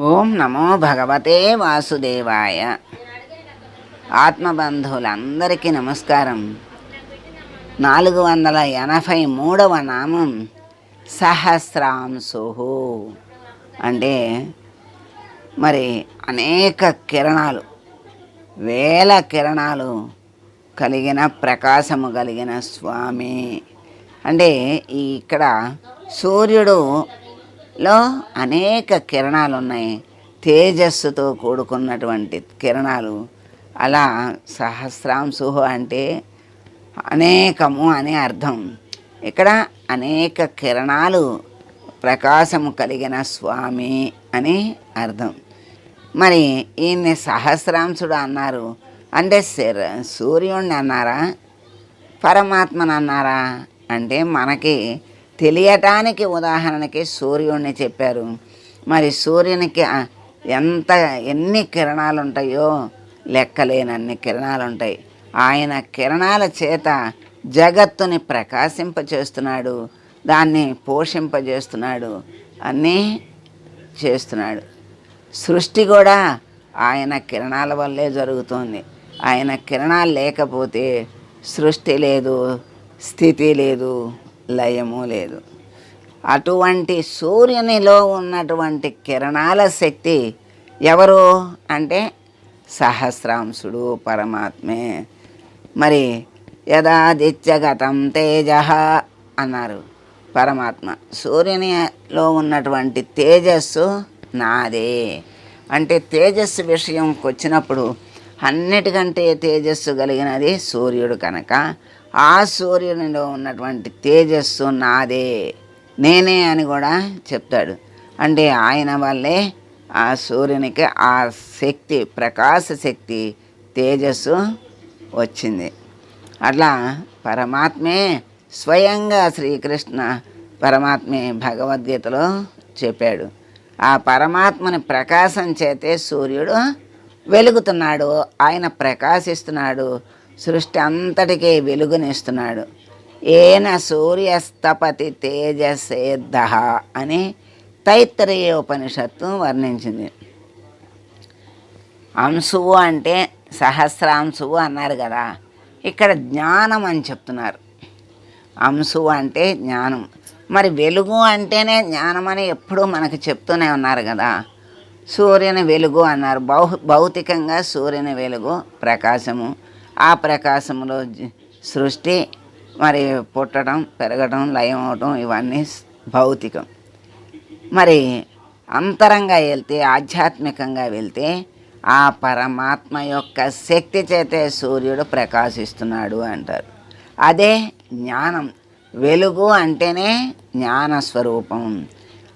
ఓం నమో భగవతే వాసుదేవాయ. ఆత్మబంధువులందరికీ నమస్కారం. నాలుగు వందల ఎనభై మూడవ నామం సహస్రాంశు. అంటే మరి అనేక కిరణాలు వేల కిరణాలు కలిగిన ప్రకాశము కలిగిన స్వామి. అంటే ఈ ఇక్కడ లో అనేక కిరణాలు ఉన్నాయి తేజస్సుతో కూడుకున్నటువంటి కిరణాలు. అలా సహస్రాంశు అంటే అనేకము అని అర్థం. ఇక్కడ అనేక కిరణాలు ప్రకాశము కలిగిన స్వామి అని అర్థం. మరి ఈయన్ని సహస్రాంశుడు అన్నారు. అంటే శర- సూర్యుడిని అన్నారా? పరమాత్మను అన్నారా? అంటే మనకి తెలియటానికి ఉదాహరణకి సూర్యుడిని చెప్పారు. మరి సూర్యునికి ఎంత ఎన్ని కిరణాలు ఉంటాయో లెక్కలేనన్ని కిరణాలు ఉంటాయి ఆయన కిరణాల చేత జగత్తుని ప్రకాశింపచేస్తున్నాడు. దాన్ని పోషింపజేస్తున్నాడు. అన్నీ చేస్తున్నాడు. సృష్టి కూడా ఆయన కిరణాల వల్లే జరుగుతుంది. ఆయన కిరణాలు లేకపోతే సృష్టి లేదు స్థితి లేదు. లయము లేదు. అటువంటి సూర్యునిలో ఉన్నటువంటి కిరణాల శక్తి ఎవరు? అంటే సహస్రాంశుడు పరమాత్మే. మరి యథాదిత్యగతం తేజ అన్నారు పరమాత్మ. సూర్యునిలో ఉన్నటువంటి తేజస్సు నాదే. అంటే తేజస్సు విషయంకి వచ్చినప్పుడు అన్నిటికంటే తేజస్సు కలిగినది సూర్యుడు కనుక. ఆ సూర్యునిలో ఉన్నటువంటి తేజస్సు నాదే నేనే అని కూడా చెప్తాడు. అంటే ఆయన వల్లే ఆ సూర్యునికి ఆ శక్తి ప్రకాశ శక్తి తేజస్సు వచ్చింది. అట్లా పరమాత్మే స్వయంగా శ్రీకృష్ణ పరమాత్మే భగవద్గీతలో చెప్పాడు. ఆ పరమాత్మని ప్రకాశం చేతే సూర్యుడు వెలుగుతున్నాడు ఆయన ప్రకాశిస్తున్నాడు సృష్టి అంతటికీ వెలుగునిస్తున్నాడు. ఏన సూర్యస్తపతి తేజసేద్ధ అని తైత్తరీయ ఉపనిషత్తు వర్ణించింది. అంశువు అంటే సహస్రాంశువు అన్నారు కదా ఇక్కడ జ్ఞానం అని చెప్తున్నారు. అంశువు అంటే జ్ఞానం. మరి వెలుగు అంటేనే జ్ఞానం అని ఎప్పుడూ మనకు చెప్తూనే ఉన్నారు కదా. సూర్యుని వెలుగు అన్నారు. భౌ భౌతికంగా సూర్యుని వెలుగు ప్రకాశము. ఆ ప్రకాశంలో సృష్టి మరి పుట్టడం పెరగడం లయం అవటం ఇవన్నీ భౌతికం. మరి అంతరంగా వెళ్తే ఆధ్యాత్మికంగా వెళ్తే ఆ పరమాత్మ యొక్క శక్తి చేతే సూర్యుడు ప్రకాశిస్తున్నాడు అంటారు. అదే జ్ఞానం. వెలుగు అంటేనే జ్ఞాన స్వరూపం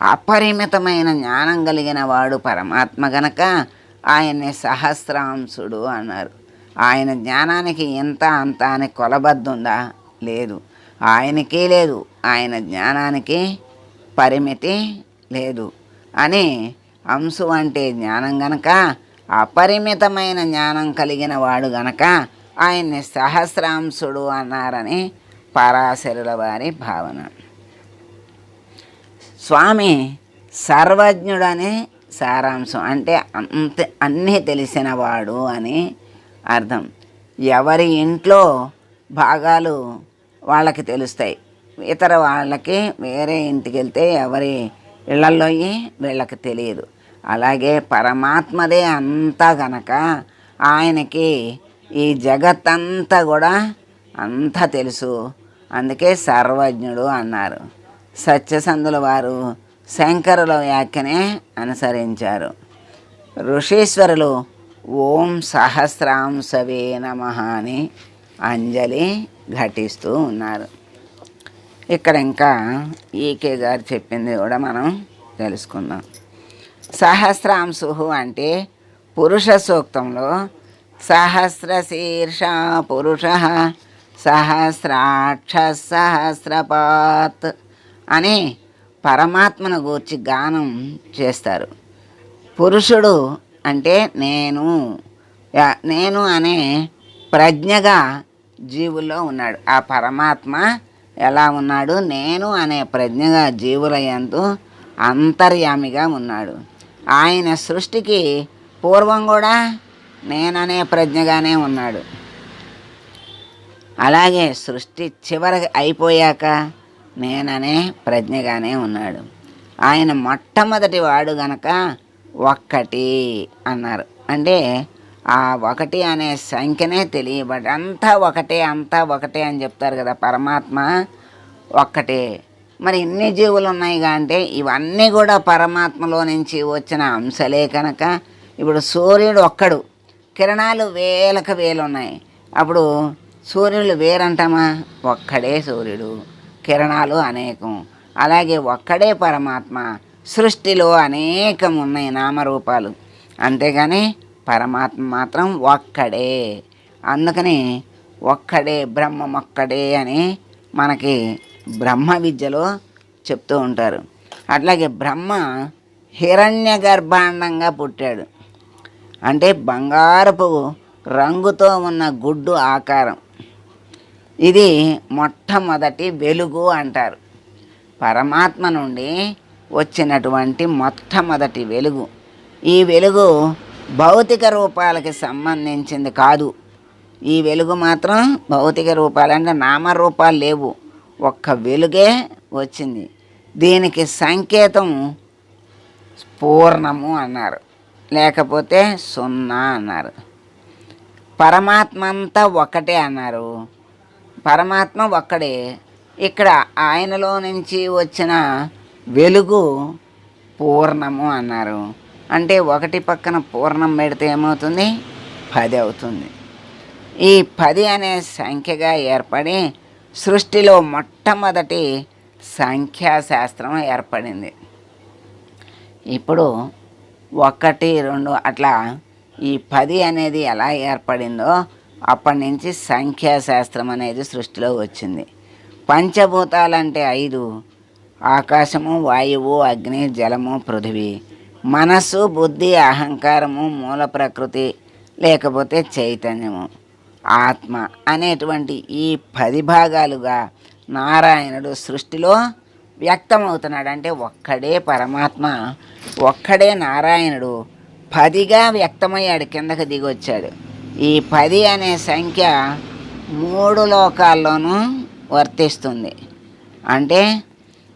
అపరిమితమైన జ్ఞానం కలిగిన వాడు పరమాత్మ గనక ఆయన్ని సహస్రాంశుడు అన్నారు. ఆయన జ్ఞానానికి ఇంత అంత అని కొలబద్దుందా? లేదు. ఆయనకే లేదు. ఆయన జ్ఞానానికి పరిమితి లేదు. అని అంశు అంటే జ్ఞానం గనక అపరిమితమైన జ్ఞానం కలిగిన వాడు గనక ఆయన్ని సహస్రాంశుడు అన్నారని పరాశరుల వారి భావన. స్వామి సర్వజ్ఞుడని సారాంశం అంటే అంత అన్నీ తెలిసినవాడు అని అర్థం. ఎవరి ఇంట్లో భాగాలు వాళ్ళకి తెలుస్తాయి. ఇతర వాళ్ళకి వేరే ఇంటికి వెళ్తే ఎవరి ఇళ్ళల్లో వీళ్ళకి తెలియదు. అలాగే పరమాత్మదే అంతా గనక ఆయనకి ఈ జగత్తంతా కూడా అంతా తెలుసు. అందుకే సర్వజ్ఞుడు అన్నారు. సత్యసంధుల వారు శంకరుల వ్యాఖ్యనే అనుసరించారు. ఋషీశ్వరులు ఓం సహస్రాంశవే నమ అని అంజలి ఘటిస్తూ ఉన్నారు. ఇక్కడ ఇంకా ఈకే గారు చెప్పింది కూడా మనం తెలుసుకుందాం. సహస్రాంశు అంటే పురుష సూక్తంలో సహస్ర శీర్ష పురుష సహస్రాక్ష సహస్రపాత్ అని పరమాత్మను గూర్చి గానం చేస్తారు. పురుషుడు అంటే నేను. నేను అనే ప్రజ్ఞగా జీవుల్లో ఉన్నాడు. ఆ పరమాత్మ ఎలా ఉన్నాడు? నేను అనే ప్రజ్ఞగా జీవుల అంతర్యామిగా ఉన్నాడు. ఆయన సృష్టికి పూర్వం కూడా నేననే ప్రజ్ఞగానే ఉన్నాడు. అలాగే సృష్టి చివరి అయిపోయాక నేననే ప్రజ్ఞగానే ఉన్నాడు. ఆయన మొట్టమొదటి వాడు గనక ఒక్కటి అన్నారు. అంటే ఆ ఒకటి అనే సంఖ్యనే తెలియబడి అంతా ఒకటే అంతా ఒకటే అని చెప్తారు కదా పరమాత్మ ఒక్కటే. మరి ఇన్ని జీవులు ఉన్నాయి అంటే ఇవన్నీ కూడా పరమాత్మలో నుంచి వచ్చిన అంశలే కనుక ఇప్పుడు సూర్యుడు ఒక్కడు కిరణాలు వేలకు వేలు ఉన్నాయి. అప్పుడు సూర్యుడు వేరంటామా? ఒక్కడే సూర్యుడు కిరణాలు అనేకం. అలాగే ఒక్కడే పరమాత్మ సృష్టిలో అనేకం ఉన్నాయి నామరూపాలు. అంతేగాని పరమాత్మ మాత్రం ఒక్కడే. అందుకని ఒక్కడే బ్రహ్మం ఒక్కడే అని మనకి బ్రహ్మ విద్యలో చెప్తూ ఉంటారు. అట్లాగే బ్రహ్మ హిరణ్య గర్భాండంగా పుట్టాడు. అంటే బంగారపు రంగుతో ఉన్న గుడ్డు ఆకారం. ఇది మొట్టమొదటి వెలుగు అంటారు. పరమాత్మ నుండి వచ్చినటువంటి మొట్టమొదటి వెలుగు. ఈ వెలుగు భౌతిక రూపాలకి సంబంధించింది కాదు. ఈ వెలుగు మాత్రం భౌతిక రూపాలు అంటే నామరూపాలు లేవు. ఒక్క వెలుగే వచ్చింది. దీనికి సంకేతం పూర్ణము అన్నారు. లేకపోతే సున్నా అన్నారు. పరమాత్మ అంతా ఒకటే అన్నారు. పరమాత్మ ఒక్కడే. ఇక్కడ ఆయనలో నుంచి వచ్చిన వెలుగు పూర్ణము అన్నారు. అంటే ఒకటి పక్కన పూర్ణం పెడితే ఏమవుతుంది? పది అవుతుంది. ఈ పది అనే సంఖ్యగా ఏర్పడి సృష్టిలో మొట్టమొదటి సంఖ్యాశాస్త్రం ఏర్పడింది. ఇప్పుడు ఒకటి రెండు అట్లా ఈ పది అనేది ఎలా ఏర్పడిందో అప్పటి నుంచి సంఖ్యాశాస్త్రం అనేది సృష్టిలో వచ్చింది. పంచభూతాలంటే ఐదు ఆకాశము వాయువు అగ్ని జలము పృథివీ. మనస్సు బుద్ధి అహంకారము మూల ప్రకృతి లేకపోతే చైతన్యము. ఆత్మ అనేటువంటి ఈ పది భాగాలుగా నారాయణుడు సృష్టిలో వ్యక్తమవుతున్నాడు. అంటే ఒక్కడే పరమాత్మ ఒక్కడే నారాయణుడు పదిగా వ్యక్తమయ్యాడు కిందకి దిగొచ్చాడు. ఈ పది అనే సంఖ్య మూడు లోకాల్లోనూ వర్తిస్తుంది. అంటే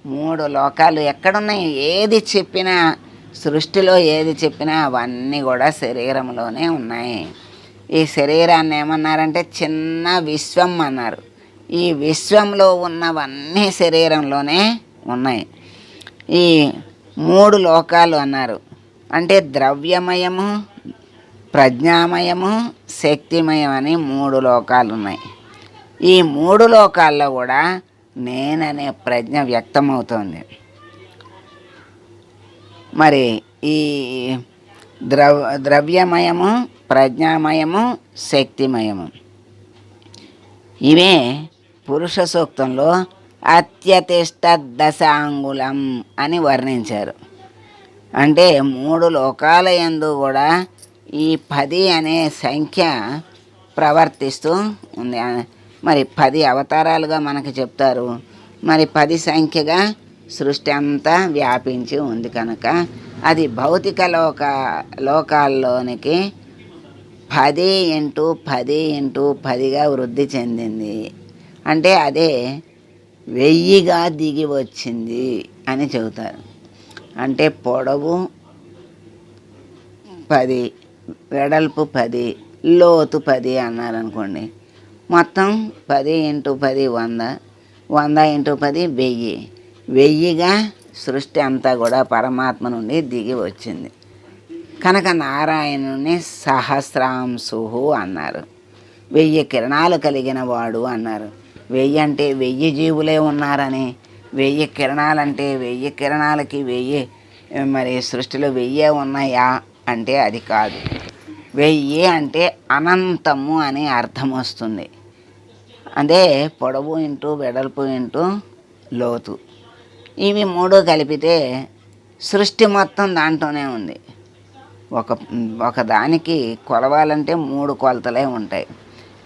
మూడు లోకాలు ఎక్కడున్నాయి? ఏది చెప్పినా సృష్టిలో ఏది చెప్పినా అవన్నీ కూడా శరీరంలోనే ఉన్నాయి. ఈ శరీరాన్ని ఏమన్నారంటే చిన్న విశ్వం అన్నారు. ఈ విశ్వంలో ఉన్నవన్నీ శరీరంలోనే ఉన్నాయి. ఈ మూడు లోకాలు అన్నారు. అంటే ద్రవ్యమయము ప్రజ్ఞామయము శక్తిమయం అని మూడు లోకాలు ఉన్నాయి ఈ మూడు లోకాల్లో కూడా నేననే ప్రజ్ఞ వ్యక్తమవుతోంది. మరి ఈ ద్రవ ద్రవ్యమయము ప్రజ్ఞామయము శక్తిమయము. ఇవే పురుష సూక్తంలో అత్యతిష్ట దశాంగులం అని వర్ణించారు. అంటే మూడు లోకాల ఎందు కూడా ఈ పది అనే సంఖ్య ప్రవర్తిస్తూ ఉంది. మరి పది అవతారాలుగా మనకు చెప్తారు. మరి పది సంఖ్యగా సృష్టి అంతా వ్యాపించి ఉంది కనుక అది భౌతిక లోక లోకాల్లోనికి పది ఇంటూ పది ఇంటూ పదిగా వృద్ధి చెందింది. అంటే అదే వెయ్యిగా దిగి వచ్చింది అని చెబుతారు. అంటే పొడవు పది వెడల్పు పది లోతు పది అన్నారనుకోండి. మొత్తం పది ఇంటూ పది వంద వంద ఇంటూ పది వెయ్యి. వెయ్యిగా సృష్టి అంతా కూడా పరమాత్మ నుండి దిగి వచ్చింది. కనుక నారాయణుని సహస్రాంశు అన్నారు. వెయ్యి కిరణాలు కలిగిన వాడు అన్నారు. వెయ్యి అంటే వెయ్యి జీవులే ఉన్నారని. వెయ్యి కిరణాలంటే వెయ్యి కిరణాలకి వెయ్యి. మరి సృష్టిలో వెయ్యే ఉన్నాయా అంటే అది కాదు. వెయ్యి అంటే అనంతము అని అర్థం వస్తుంది. అదే పొడవు ఇంటూ వెడల్పు ఇంటూ లోతు. ఇవి మూడు కలిపితే సృష్టి మొత్తం దాంట్లోనే ఉంది. ఒక ఒక దానికి కొలవాలంటే మూడు కొలతలే ఉంటాయి.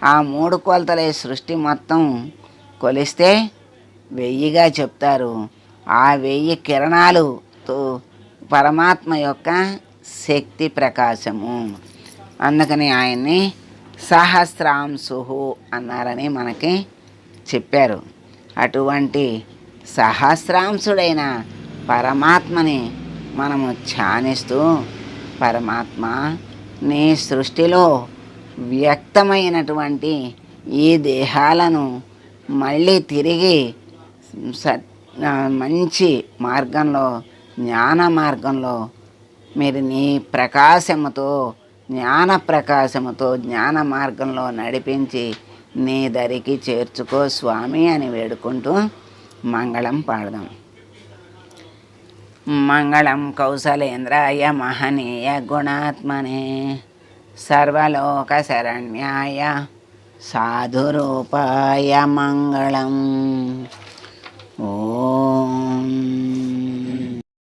ఆ మూడు కొలతలే సృష్టి మొత్తం కొలిస్తే వెయ్యిగా చెప్తారు. ఆ వెయ్యి కిరణాలుతో పరమాత్మ యొక్క శక్తి ప్రకాశము. అందుకని ఆయన్ని సహస్రాంశు అన్నారని మనకి చెప్పారు. అటువంటి సహస్రాంశుడైన పరమాత్మని మనము ధ్యానిస్తూ పరమాత్మ నీ సృష్టిలో వ్యక్తమైనటువంటి ఈ దేహాలను మళ్ళీ తిరిగి మంచి మార్గంలో జ్ఞాన మార్గంలో మీరు నీ ప్రకాశముతో జ్ఞాన ప్రకాశముతో జ్ఞాన మార్గంలో నడిపించి నీ దరికి చేర్చుకో స్వామి అని వేడుకుంటూ మంగళం పాడదాం. మంగళం కౌశలేంద్రాయ మహనీయ గుణాత్మనే సర్వలోక శరణ్యాయ సాధురూపాయ మంగళం. ఓ.